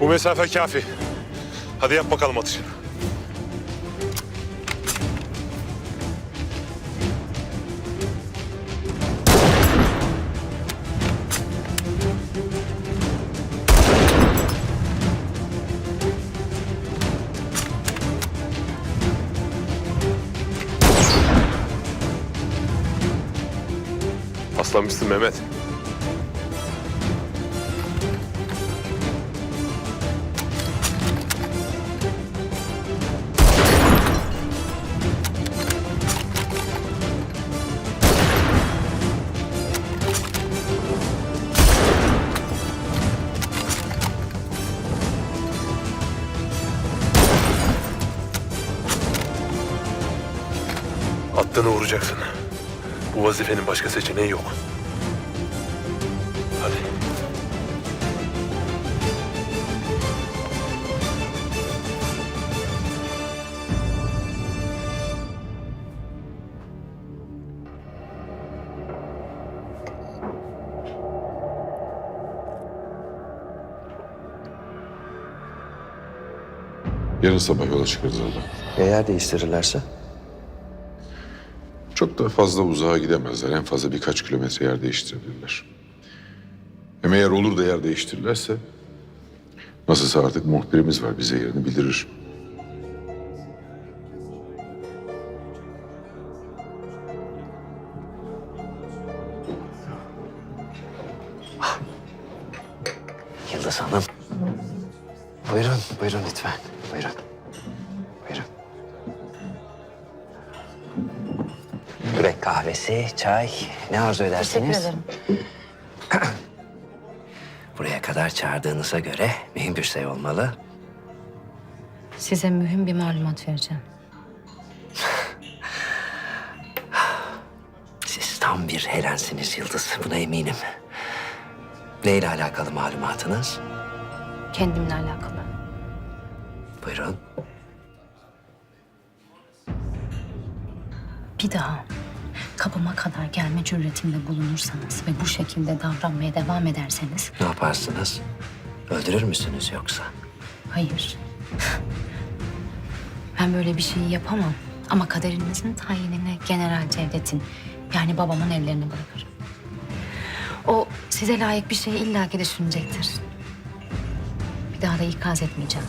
Bu mesafe kafi. Hadi yap bakalım atışını. Aslanmışsın Mehmet. Attığını vuracaksın. Bu vazifenin başka seçeneği yok. Hadi. Yarın sabah yola çıkarız abi. Ya yer değiştirirlerse? Çok da fazla uzağa gidemezler. En fazla birkaç kilometre yer değiştirebilirler. Hem eğer olur da yer değiştirirlerse... Nasılsa artık muhbirimiz var. Bize yerini bildirir. Yıldız Hanım. Buyurun, buyurun lütfen. Buyurun. Kahvesi, çay, ne arzu ederseniz. Teşekkür ederim. Buraya kadar çağırdığınıza göre mühim bir şey olmalı. Size mühim bir malumat vereceğim. Siz tam bir Helen'siniz Yıldız, buna eminim. Neyle alakalı malumatınız? Kendimle alakalı. Buyurun. Bir daha kapıma kadar gelme cüretinde bulunursanız ve bu şekilde davranmaya devam ederseniz Ne yaparsınız? Öldürür müsünüz yoksa? hayır. Ben böyle bir şeyi yapamam. Ama kaderinizin tayinini General Cevdet'in yani babamın ellerine bırakırım. O size layık bir şeyi illaki düşünecektir. Bir daha da ikaz etmeyeceğim.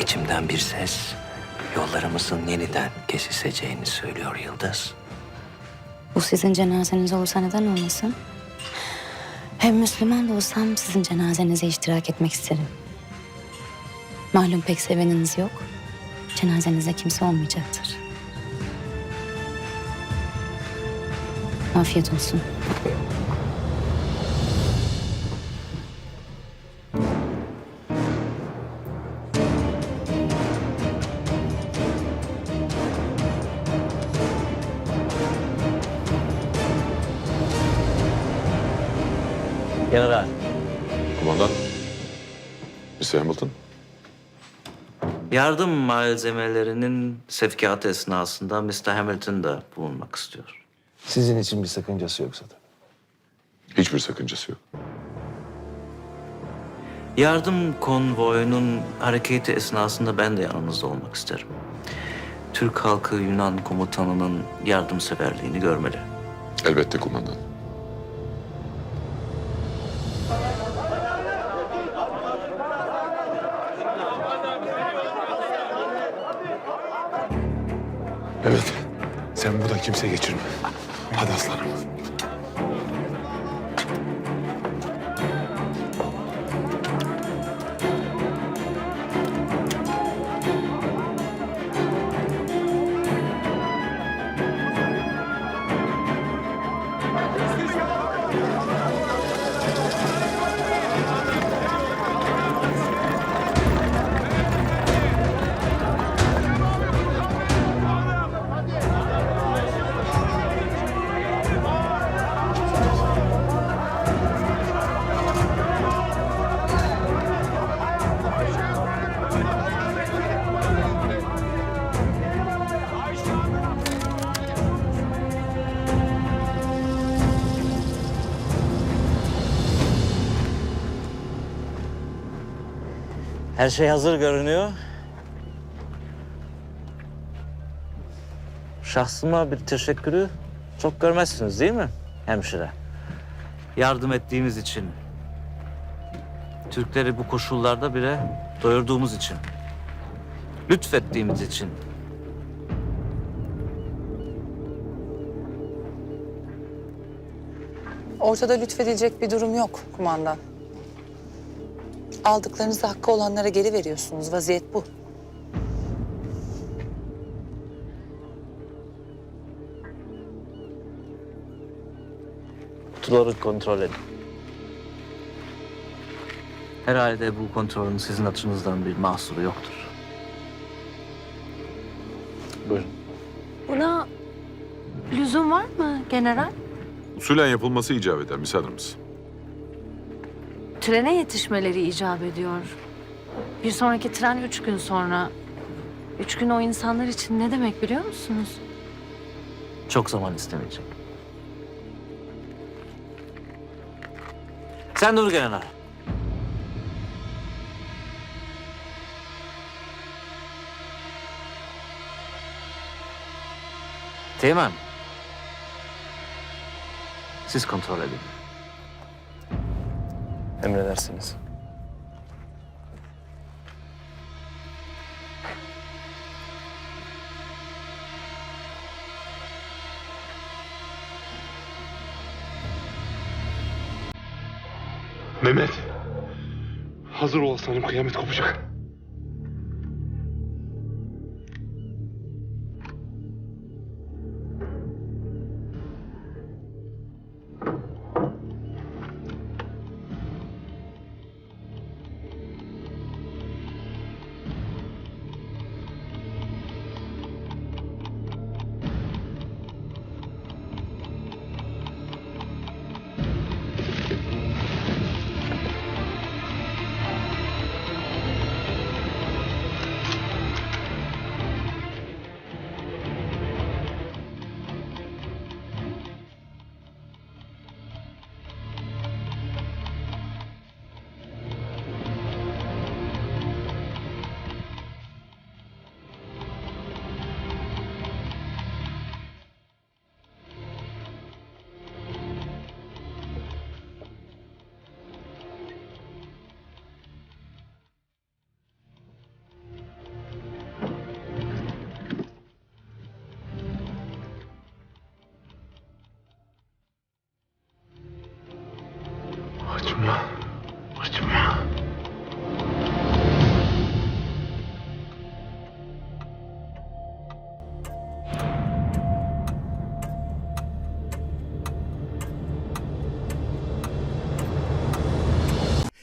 İçimden bir ses yollarımızın yeniden kesişeceğini söylüyor Yıldız. Bu sizin cenazeniz olursa neden olmasın? Hem Müslüman da olsam sizin cenazenize iştirak etmek isterim. Malum pek seveniniz yok. Cenazenize kimse olmayacaktır. Afiyet olsun. General, Kumandan. Mr. Hamilton. yardım malzemelerinin sevkiyatı esnasında Mr. Hamilton da bulunmak istiyor. Sizin için bir sakıncası yoksa tabii. Hiçbir sakıncası yok. Yardım konvoyunun hareketi esnasında ben de yanınızda olmak isterim. Türk halkı Yunan komutanının yardımseverliğini görmeli. Elbette kumandan. Evet. Sen burada kimse geçirme. Hadi aslanım. Her şey hazır görünüyor. Şahsıma bir teşekkürü çok görmezsiniz değil mi hemşire? Yardım ettiğimiz için. Türkleri bu koşullarda bile doyurduğumuz için. Lütfettiğimiz için. Ortada lütfedilecek bir durum yok kumandan. Aldıklarınızı hakkı olanlara geri veriyorsunuz. Vaziyet bu. Kutuları kontrol edin. Herhalde bu kontrolün sizin açınızdan bir mahsuru yoktur. Buyurun. Buna lüzum var mı general? Usulen yapılması icap eder müsaadeniz. Trene yetişmeleri icap ediyor. Bir sonraki tren üç gün sonra. Üç gün o insanlar için ne demek biliyor musunuz? Çok zaman istemeyecek. Sen dur general. Teğmen. Siz kontrol edin. Emredersiniz. Mehmet. Hazır ol aslanım kıyamet kopacak.